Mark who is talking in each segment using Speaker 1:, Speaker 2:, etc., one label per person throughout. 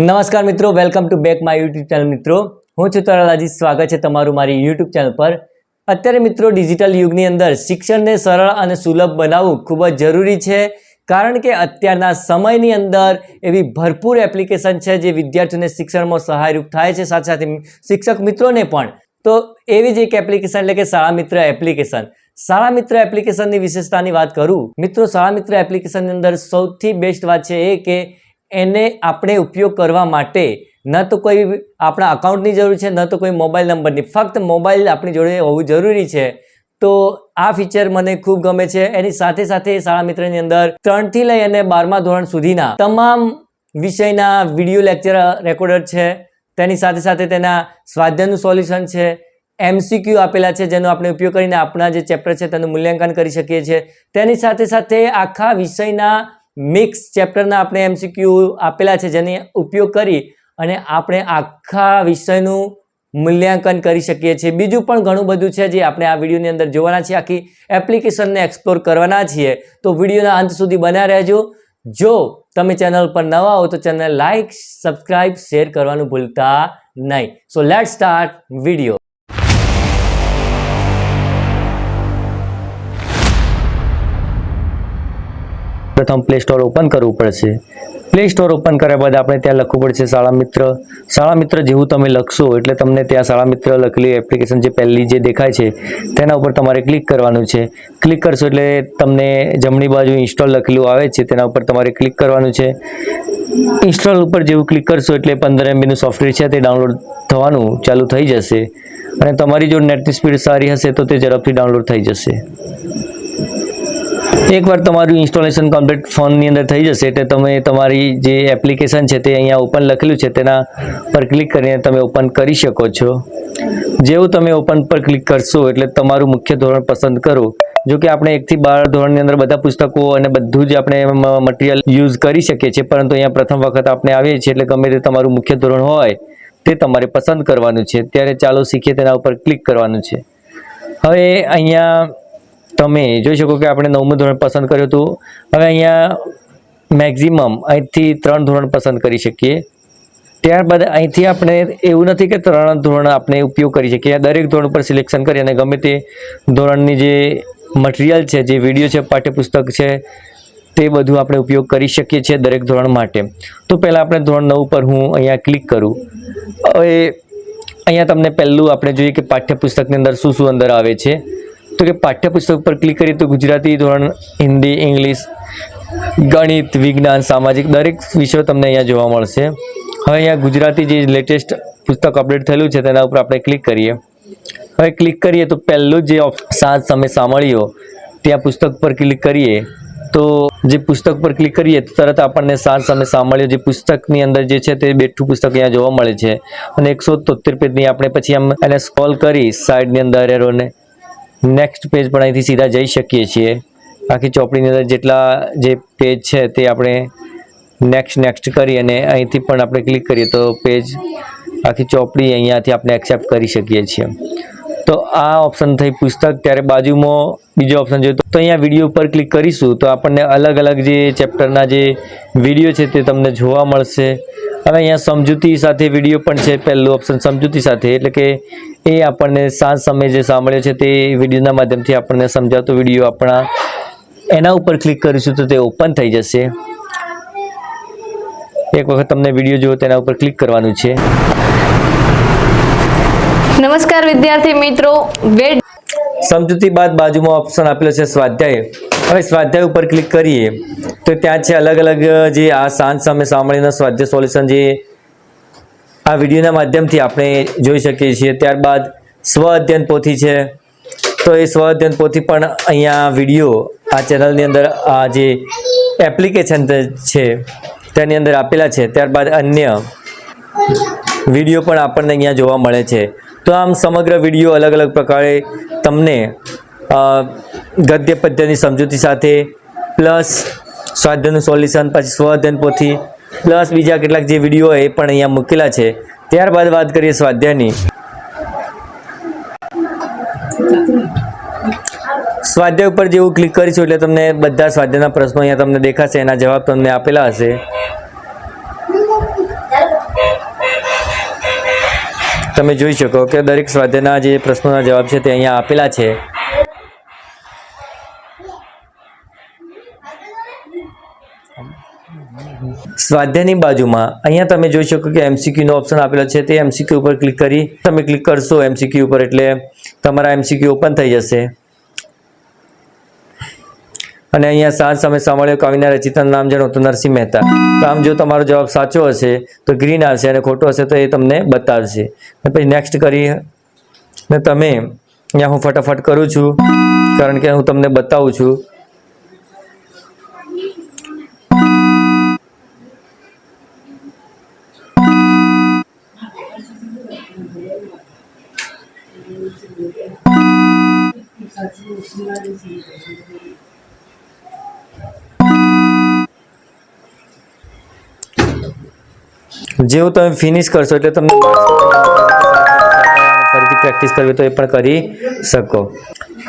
Speaker 1: નમસ્કાર મિત્રો welcome to back my YouTube channel મિત્રો. હું છું તરલાજી, સ્વાગત છે તમારું મારી યુટ્યુબ ચેનલ પર. અત્યારે મિત્રો ડિજિટલ યુગની અંદર શિક્ષણને સરળ અને સુલભ બનાવવું ખૂબ જ જરૂરી છે, કારણ કે અત્યારના સમયની અંદર એવી ભરપૂર એપ્લિકેશન છે જે વિદ્યાર્થીઓને શિક્ષણમાં સહાયરૂપ થાય છે, સાથે સાથે શિક્ષક મિત્રોને પણ. તો એવી જ એક એપ્લિકેશન એટલે કે શાળા મિત્ર એપ્લિકેશન શાળા મિત્ર એપ્લિકેશનની વિશેષતાની વાત કરું. મિત્રો, શાળા મિત્ર એપ્લિકેશનની અંદર સૌથી બેસ્ટ વાત છે એ કે એને આપણે ઉપયોગ કરવા માટે ન તો કોઈ આપણા અકાઉન્ટની જરૂર છે, ન તો કોઈ મોબાઈલ નંબરની ફક્ત મોબાઈલ આપણી જોડે હોવું જરૂરી છે. તો આ ફીચર મને ખૂબ ગમે છે. એની સાથે સાથે શાળા મિત્રની અંદર ત્રણથી લઈ અને બારમા ધોરણ સુધીના તમામ વિષયના વીડિયો લેક્ચર રેકોર્ડર છે. તેની સાથે સાથે તેના સ્વાધ્યાયનું સોલ્યુશન છે. એમસીક્યુ આપેલા છે, જેનો આપણે ઉપયોગ કરીને આપણા જે ચેપ્ટર છે, તેનું મૂલ્યાંકન કરી શકીએ છીએ. તેની સાથે સાથે આખા વિષયના મિક્સ ચેપ્ટરના આપણે એમસીક્યુ આપેલા છે, જેને ઉપયોગ કરી અને આપણે આખા વિષયનું મૂલ્યાંકન કરી શકીએ છીએ. બીજું પણ ઘણું બધું છે, જે આપણે આ વિડીયોની અંદર જોવાના છીએ. આખી એપ્લિકેશનને એક્સપ્લોર કરવાના છીએ. તો વિડીયોના અંત સુધી બન્યા રહેજો. જો તમે ચેનલ પર નવા હો, તો ચેનલ લાઇક સબસ્ક્રાઇબ, શેર કરવાનું ભૂલતા નહીં. સો લેટ સ્ટાર્ટ વીડિયો પ્રથમ પ્લે સ્ટોર ઓપન કરવું પડશે. પ્લે સ્ટોર ઓપન કર્યા બાદ આપણે ત્યાં લખવું પડશે શાળા મિત્ર. શાળા મિત્ર જેવું તમે લખશો એટલે તમને ત્યાં શાળા મિત્ર લખેલી એપ્લિકેશન જે પહેલી જે દેખાય છે, તેના ઉપર તમારે ક્લિક કરવાનું છે. ક્લિક કરશો એટલે તમને જમણી બાજુ ઇન્સ્ટોલ લખેલું આવે છે, તેના ઉપર તમારે ક્લિક કરવાનું છે. ઇન્સ્ટોલ ઉપર જેવું ક્લિક કરશો એટલે પંદર એમબીનું સોફ્ટવેર છે, તે ડાઉનલોડ થવાનું ચાલુ થઈ જશે. અને તમારી જો નેટની સ્પીડ સારી હશે તો તે ઝડપથી ડાઉનલોડ થઈ જશે. એકવાર તમારું ઇન્સ્ટોલેશન કમ્પ્લીટ ફોનની અંદર થઈ જશે એટલે તમે તમારી જે એપ્લિકેશન છે તે અહીંયા ઓપન લખેલું છે, તેના પર ક્લિક કરીને તમે ઓપન કરી શકો છો. જેવું તમે ઓપન પર ક્લિક કરશો એટલે તમારું મુખ્ય ધોરણ પસંદ કરો. જો કે આપણે એકથી બાર ધોરણની અંદર બધા પુસ્તકો અને બધું જ આપણે મટીરિયલ યુઝ કરી શકીએ છીએ, પરંતુ અહીંયા પ્રથમ વખત આપણે આવીએ છીએ એટલે ગમે તે તમારું મુખ્ય ધોરણ હોય, તે તમારે પસંદ કરવાનું છે. ત્યારે ચાલો શીખીએ તેના ઉપર ક્લિક કરવાનું છે. હવે અહીંયા તમે જોઈ શકો કે આપણે નવમું ધોરણ પસંદ કર્યું હતું. હવે અહીંયા મેક્ઝિમમ અહીંથી ત્રણ ધોરણ પસંદ કરી શકીએ. ત્યારબાદ અહીંથી આપણે એવું નથી કે ત્રણ ધોરણ આપણે ઉપયોગ કરી શકીએ. દરેક ધોરણ પર સિલેક્શન કરી અને ગમે તે ધોરણની જે મટીરિયલ છે, જે વીડિયો છે, પાઠ્યપુસ્તક છે, તે બધું આપણે ઉપયોગ કરી શકીએ છીએ દરેક ધોરણ માટે. તો પહેલાં આપણે ધોરણ નવ પર હું અહીંયા ક્લિક કરું. હવે અહીંયા તમને પહેલું આપણે જોઈએ કે પાઠ્યપુસ્તકની અંદર શું શું અંદર આવે છે. તો કે પાઠ્યપુસ્તક પર ક્લિક કરીએ તો ગુજરાતી ધોરણ, હિન્દી, ઇંગ્લિશ, ગણિત, વિજ્ઞાન, સામાજિક દરેક વિષયો તમને અહીંયા જોવા મળશે. હવે અહીંયા ગુજરાતી જે લેટેસ્ટ પુસ્તક અપડેટ થયેલું છે તેના ઉપર આપણે ક્લિક કરીએ. હવે ક્લિક કરીએ તો પહેલું જે સાંજ તમે સાંભળ્યો, ત્યાં પુસ્તક પર ક્લિક કરીએ. તો જે પુસ્તક પર ક્લિક કરીએ તો તરત આપણને સાત સામે સાંભળ્યો જે પુસ્તકની અંદર જે છે તે બેઠું પુસ્તક અહીંયા જોવા મળે છે. અને એકસો તોતેર પેજની આપણે પછી આમ એને સ્કોલ કરી સાઈડની અંદર એરોને નેક્સ્ટ પેજ પણ અહીંથી સીધા જઈ શકીએ છીએ. આખી ચોપડીની અંદર જેટલા જે પેજ છે તે આપણે નેક્સ્ટ નેક્સ્ટ કરી અને અહીંથી પણ આપણે ક્લિક કરીએ તો પેજ આખી ચોપડી અહીંયાથી આપણે એક્સેપ્ટ કરી શકીએ છીએ. તો આ ઓપ્શન થઈ પુસ્તક. ત્યારે બાજુમાં બીજો ઓપ્શન જોઈએ તો અહીંયા વીડિયો ઉપર ક્લિક કરીશું તો આપણને અલગ અલગ જે ચેપ્ટરના જે વીડિયો છે તે તમને જોવા મળશે. હવે અહીંયા સમજૂતી સાથે વીડિયો પણ છે, પહેલું ઓપ્શન સમજૂતી સાથે. એટલે કે એ આપણને સાંજ સમય જે સાંભળ્યો છે તે વિડીયોના માધ્યમથી આપણને સમજાવતો વીડિયો આપણા એના ઉપર ક્લિક કરીશું તો તે ઓપન થઈ જશે. એક વખત તમને વીડિયો જુઓ તેના ઉપર ક્લિક કરવાનું છે.
Speaker 2: નમસ્કાર વિદ્યાર્થી મિત્રો. વેટ
Speaker 1: સમજૂતી બાદ બાજુમાં ઓપ્શન આપેલો છે સ્વાધ્યાય. હવે સ્વાધ્યાય ઉપર ક્લિક કરીએ તો ત્યાં છે અલગ અલગ જે આ સાંજ સામે સાંભળીને સ્વાધ્યાય સોલ્યુશન જે આ વિડીયોના માધ્યમથી આપણે જોઈ શકીએ છીએ. ત્યારબાદ સ્વ અધ્યયન પોથી છે. તો એ સ્વ અધ્યયન પોથી પણ અહીંયા વીડિયો આ ચેનલની અંદર આ જે એપ્લિકેશન છે તેની અંદર આપેલા છે. ત્યારબાદ અન્ય વીડિયો પણ આપણને અહીંયા જોવા મળે છે. તો આમ સમગ્ર વીડિયો અલગ અલગ પ્રકારે તમને ગદ્ય પદ્યની સમજૂતી સાથે, પ્લસ સ્વાધ્યાયનું સોલ્યુશન, પછી સ્વાધ્યન પોથી, પ્લસ બીજા કેટલાક જે વીડિયો એ પણ અહીંયા મૂકેલા છે. ત્યારબાદ વાત કરીએ સ્વાધ્યાયની. સ્વાધ્યાય ઉપર જેવું ક્લિક કરીશું એટલે તમને બધા સ્વાધ્યાયના પ્રશ્નો અહીંયા તમને દેખાશે, એના જવાબ તમને આપેલા હશે. તમે જોઈ શકો કે દરેક સ્વાધ્યાયના જે પ્રશ્નોના જવાબ છે તે અહીંયા આપેલા છે. સ્વાધ્યાયની બાજુમાં અહીંયા તમે જોઈ શકો કે એમસીક્યુનો ઓપ્શન આપેલો છે. તે એમસીક્યુ ઉપર ક્લિક કરી તમે ક્લિક કરશો એમસીક્યુ ઉપર એટલે તમારા એમસીક્યુ ઓપન થઈ જશે. અને અહીંયા સાંજ સમય સાંભળ્યો કવિના રચિતા નામ જાણો તો નરસિંહ મહેતા. તો આમ જો તમારો જવાબ સાચો હશે, તો ગ્રીન આવશે અને ખોટો હશે તો એ તમને બતાવશે. પછી નેક્સ્ટ કરી, ને તમે, અહીંયા હું ફટાફટ કરું છું, કારણ કે હું તમને બતાવું છું. જેવું તમે ફિનિશ કરશો એટલે તમને ફરીથી પ્રેક્ટિસ કરવી તો એ પણ કરી શકો.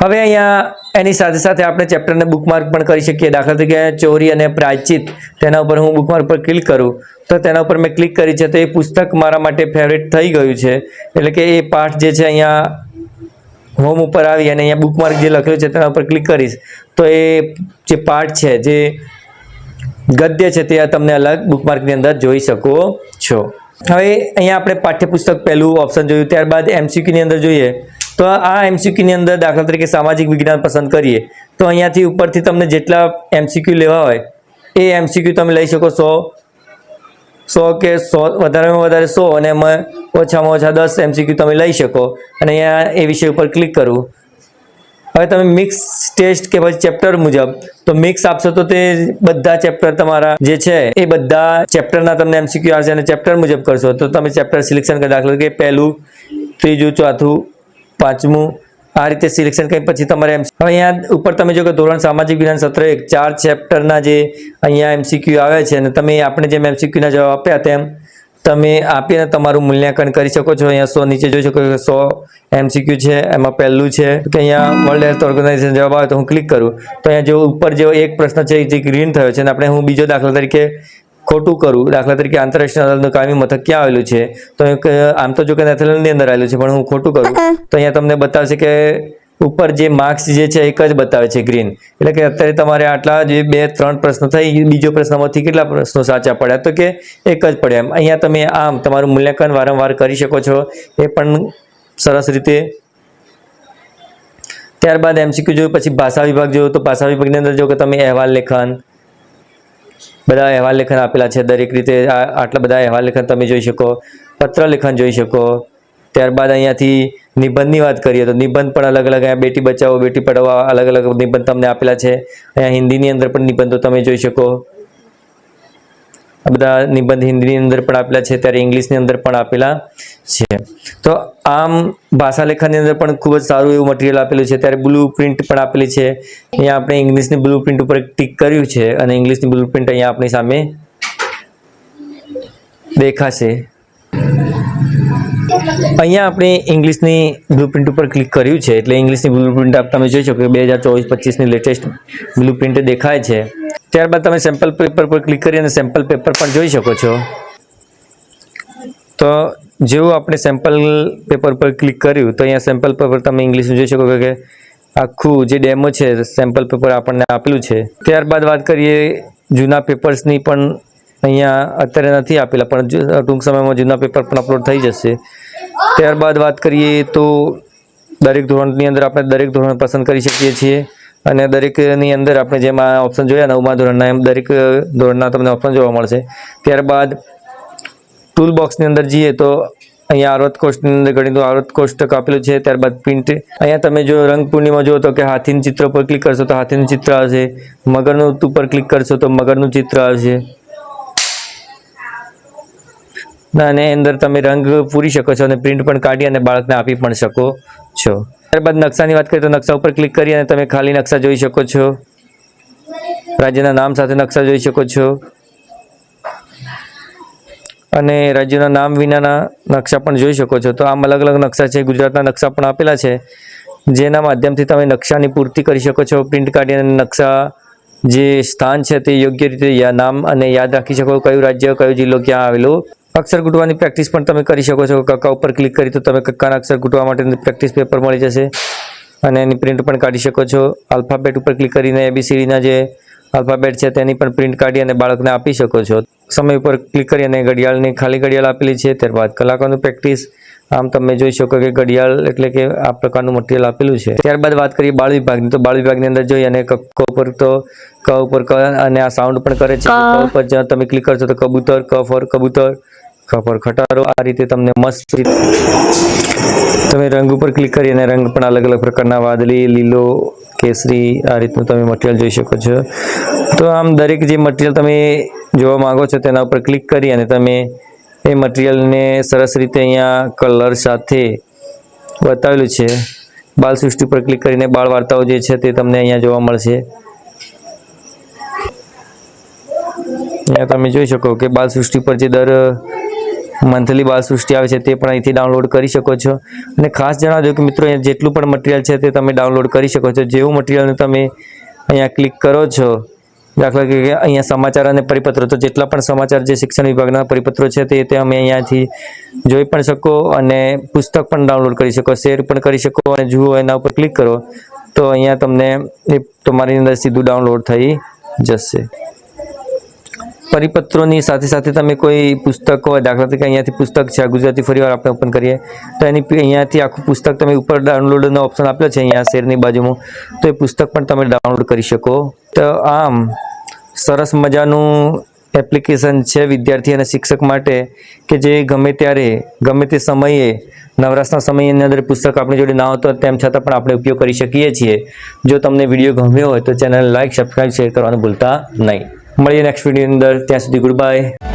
Speaker 1: હવે અહીંયા એની સાથે સાથે આપણે ચેપ્ટરને બુકમાર્ક પણ કરી શકીએ. દાખલા તરીકે ચોરી અને પ્રાચિત તેના ઉપર હું બુકમાર્ક પર ક્લિક કરું, તો તેના ઉપર મેં ક્લિક કરી છે તો એ પુસ્તક મારા માટે ફેવરેટ થઈ ગયું છે. એટલે કે એ પાઠ જે છે અહીંયા હોમ ઉપર આવી અને અહીંયા બુકમાર્ક જે લખેલું છે તેના ઉપર ક્લિક કરીશ. તો એ જે પાઠ છે, જે ગદ્ય છે તે તમને અલગ બુકમાર્કની અંદર જોઈ શકો છો. હવે અહીંયા આપણે પાઠ્યપુસ્તક પહેલું ઓપ્શન જોયું, ત્યારબાદ એમસીક્યુની અંદર જોઈએ, તો આ એમસીક્યુની અંદર દાખલા તરીકે સામાજિક વિજ્ઞાન પસંદ કરીએ, તો અહીંયાથી ઉપરથી તમને જેટલા એમસીક્યુ લેવા હોય, એ એમસીક્યુ તમે લઈ શકો સો સો કે સો, વધારેમાં વધારે સો, અને એમાં ઓછામાં ઓછા દસ એમસીક્યુ તમે લઈ શકો, અને અહીંયા એ વિષય ઉપર ક્લિક કરવું હવે તમે મિક્સ ટેસ્ટ કે પછી ચેપ્ટર મુજબ, તો મિક્સ આપશો તો તે બધા ચેપ્ટર તમારા જે છે, એ બધા ચેપ્ટરના તમને એમસીક્યુ આવશે અને ચેપ્ટર મુજબ કરશો. તો તમે ચેપ્ટર સિલેક્શન કરી દાખલો કે પહેલું, ત્રીજું, ચોથું, પાંચમું, આ રીતે સિલેક્શન કરી પછી તમારે એમ હવે અહીંયા ઉપર તમે જો કે ધોરણ સામાજિક વિજ્ઞાન સત્ર એક, ચાર ચેપ્ટરના જે અહીંયા એમસીક્યુ આવે છે અને તમે આપણે જેમ એમસીક્યુના જવાબ આપ્યા તેમ તમે આપીને તમારું મૂલ્યાંકન કરી શકો છો. અહીંયા સો નીચે જોઈ શકો છો સો એમસીક્યુ છે એમાં પહેલું છે. કે અહીંયા વર્લ્ડ હેલ્થ ઓર્ગેનાઇઝેશન જવાબ આવે તો હું ક્લિક કરું. તો અહીંયા જો ઉપર જેવો એક પ્રશ્ન છે જે ગ્રીન થયો છે અને આપણે હું બીજો દાખલા તરીકે ખોટું કરું. દાખલા તરીકે આંતરરાષ્ટ્રીય અદાલતનું કાયમી મથક ક્યાં આવેલું છે? તો આમ તો જો કે નેથરલેન્ડની અંદર આવેલું છે પણ હું ખોટું કરું. તો અહીંયા તમને બતાવશે કે ઉપર જે માર્ક્સ જે છે, એક જ બતાવે છે ગ્રીન એટલે કે અત્યારે તમારે આટલા જે બે, ત્રણ પ્રશ્નો થઈ બીજો પ્રશ્નમાંથી કેટલા પ્રશ્નો સાચા પડ્યા? તો કે એક જ પડ્યા એમ. અહીંયા તમે આમ તમારું મૂલ્યાંકન વારંવાર કરી શકો છો. એ પણ સરસ રીતે. ત્યારબાદ એમસીક્યુ જોયું, પછી ભાષા વિભાગ જોયું, તો ભાષા વિભાગની અંદર જો કે તમે અહેવાલ લેખન, બધા અહેવાલ લેખન આપેલા છે. દરેક રીતે આટલા બધા અહેવાલ લેખન તમે જોઈ શકો. પત્ર લેખન જોઈ શકો. ત્યારબાદ અહીંયાથી નિબંધની વાત કરીએ તો નિબંધ પણ અલગ અલગ અહીંયા બેટી બચાવો, બેટી પઢાવો અલગ અલગ નિબંધ તમને આપેલા છે. અહીંયા હિન્દીની અંદર પણ નિબંધો તમે જોઈ શકો. આ બધા નિબંધ હિન્દીની અંદર પણ આપેલા છે, ત્યારે ઇંગ્લિશની અંદર પણ આપેલા છે. તો આમ ભાષા લેખનની અંદર પણ ખૂબ જ સારું એવું મટીરિયલ આપેલું છે. ત્યારે બ્લુ પ્રિન્ટ પણ આપેલી છે. અહીંયા આપણે ઇંગ્લિશની બ્લુ પ્રિન્ટ ઉપર ટીક કર્યું છે અને ઇંગ્લિશની બ્લુ પ્રિન્ટ અહીંયા આપણી સામે દેખાશે. અહીંયા આપણે ઇંગ્લિશની બ્લુપ્રિન્ટ ઉપર ક્લિક કર્યું છે. એટલે ઇંગ્લિશની બ્લુપ્રિન્ટ આપ તમે જોઈ શકો કે બે હજાર ચોવીસ પચીસની લેટેસ્ટ બ્લુપ્રિન્ટ દેખાય છે. ત્યારબાદ તમે સેમ્પલ પેપર પર ક્લિક કરી અને સેમ્પલ પેપર પણ જોઈ શકો છો. તો જેવું આપણે સેમ્પલ પેપર પર ક્લિક કર્યું, તો અહીંયા સેમ્પલ પેપર તમે ઇંગ્લિશનું જોઈ શકો કે આખું જે ડેમો છે સેમ્પલ પેપર આપણને આપેલું છે. ત્યારબાદ વાત કરીએ જૂના પેપર્સની પણ અહીંયા અત્યારે નથી આપેલા, પણ ટૂંક સમયમાં જૂના પેપર પણ અપલોડ થઈ જશે. ત્યારબાદ વાત કરીએ તો દરેક ધોરણની અંદર આપણે દરેક ધોરણ પસંદ કરી શકીએ છીએ અને દરેકની અંદર આપણે જેમ આ ઓપ્શન જોયા નવમા ધોરણના, એમ દરેક ધોરણના તમને ઓપ્શન જોવા મળશે. ત્યારબાદ ટૂલ બોક્સની અંદર જઈએ તો અહીંયા આવૃત કોષ્ટની અંદર ગણિતનું આવૃત કોષ્ટક આપેલું છે. ત્યારબાદ પ્રિન્ટ અહીંયા તમે જો રંગ પૂર્ણિમા જુઓ તો કે હાથીનું ચિત્ર પર ક્લિક કરશો તો હાથીનું ચિત્ર આવશે. મગરનું ઉપર ક્લિક કરશો તો મગરનું ચિત્ર આવશે. અને અંદર તમે રંગ પૂરી શકો છો અને પ્રિન્ટ પણ કાઢી અને બાળકને આપી પણ શકો છો. ત્યારબાદ નકશાની વાત કરીએ તો નકશા ઉપર ક્લિક કરી અને તમે ખાલી નકશા જોઈ શકો છો. રાજ્યના નામ સાથે નકશા જોઈ શકો છો. અને રાજ્યના નામ વિનાના નકશા પણ જોઈ શકો છો. તો આમ અલગ અલગ નકશા છે, ગુજરાતના નકશા પણ આપેલા છે. જેના માધ્યમથી તમે નકશાની પૂર્તિ કરી શકો છો પ્રિન્ટ કાઢી અને નકશા જે સ્થાન છે તે યોગ્ય રીતે નામ અને યાદ રાખી શકો, કયું રાજ્ય, કયો જિલ્લો ક્યાં આવેલો. અક્ષર ગૂંટવાની પ્રેક્ટિસ પણ તમે કરી શકો છો. કક્કા ઉપર ક્લિક કરી તો તમે કક્કાના અક્ષર ગૂંટવા માટેની પ્રેક્ટિસ પેપર મળી જશે. અને એની પ્રિન્ટ પણ કાઢી શકો છો. આલ્ફાબેટ ઉપર ક્લિક કરીને એબીસીડીના જે આલ્ફાબેટ છે તેની પણ પ્રિન્ટ કાઢી અને બાળકને આપી શકો છો. સમય ઉપર ક્લિક કરી અને ઘડિયાળની ખાલી ઘડિયાળ આપેલી છે. ત્યારબાદ કલાકોની પ્રેક્ટિસ આમ તમે જોઈ શકો કે ઘડિયાળ એટલે કે આ પ્રકારનું મટીરિયલ આપેલું છે. ત્યારબાદ વાત કરીએ બાળ વિભાગની. તો બાળ વિભાગની અંદર જોઈએ અને કક્કો ઉપર તો ક ઉપર ક અને આ સાઉન્ડ પણ કરે છે.
Speaker 2: ક.
Speaker 1: ઉપર જ્યાં તમે ક્લિક કરશો તો કબૂતર ક ફોર કબૂતર પર ખટારો, આ રીતે તમને મસ્ત તમે રંગ ઉપર ક્લિક કરી અને રંગ પણ અલગ અલગ પ્રકારના વાદળી, લીલો, કેસરી આ રીતનું તમે મટીરિયલ જોઈ શકો છો. તો આમ દરેક જે મટીરિયલ તમે જોવા માગો છો તેના ઉપર ક્લિક કરી અને તમે એ મટીરિયલને સરસ રીતે અહીંયા કલર સાથે બતાવેલું છે. બાલ સૃષ્ટિ પર ક્લિક કરીને બાળ વાર્તાઓ જે છે તે તમને અહીંયા જોવા મળશે. અહીંયા તમે જોઈ શકો કે બાલ સૃષ્ટિ પર જે દર મંથલી બાળ સૃષ્ટિ આવે છે તે પણ અહીંથી ડાઉનલોડ કરી શકો છો. અને ખાસ જણાવજો કે મિત્રો, અહીંયા જેટલું પણ મટીરિયલ છે તે તમે ડાઉનલોડ કરી શકો છો. જેવું મટીરિયલને તમે અહીંયા ક્લિક કરો છો, દાખલા કે અહીંયા સમાચાર અને પરિપત્રો, તો જેટલા પણ સમાચાર જે શિક્ષણ વિભાગના પરિપત્રો છે તે તે અમે અહીંયાથી જોઈ પણ શકો અને પુસ્તક પણ ડાઉનલોડ કરી શકો, શેર પણ કરી શકો અને જુઓ એના ઉપર ક્લિક કરો, તો અહીંયા તમને એ તમારી અંદર સીધું ડાઉનલોડ થઈ જશે. પરિપત્રોની સાથે સાથે તમે કોઈ પુસ્તક દાખલા તરીકે અહીંયાથી પુસ્તક છે ગુજરાતી ફરીવાર આપણે ઓપન કરીએ, તો એની અહીંયાથી આખું પુસ્તક તમે ઉપર ડાઉનલોડનો ઓપ્શન આપ્યો છે, અહીંયા શેરની બાજુમાં, તો એ પુસ્તક પણ તમે ડાઉનલોડ કરી શકો. તો આમ, સરસ મજાનું એપ્લિકેશન છે વિદ્યાર્થી અને શિક્ષક માટે, કે જે ગમે ત્યારે, ગમે તે સમયે, નવરાશના સમયની અંદર પુસ્તક આપણી જોડે ના હોતો તેમ છતાં પણ આપણે ઉપયોગ કરી શકીએ છીએ. જો તમને વીડિયો ગમ્યો હોય, તો ચેનલ લાઇક સબસ્ક્રાઈબ શેર કરવાનું ભૂલતા નહીં. મળીએ નેક્સ્ટ વિડીયોની અંદર. ત્યાં સુધી ગુડ બાય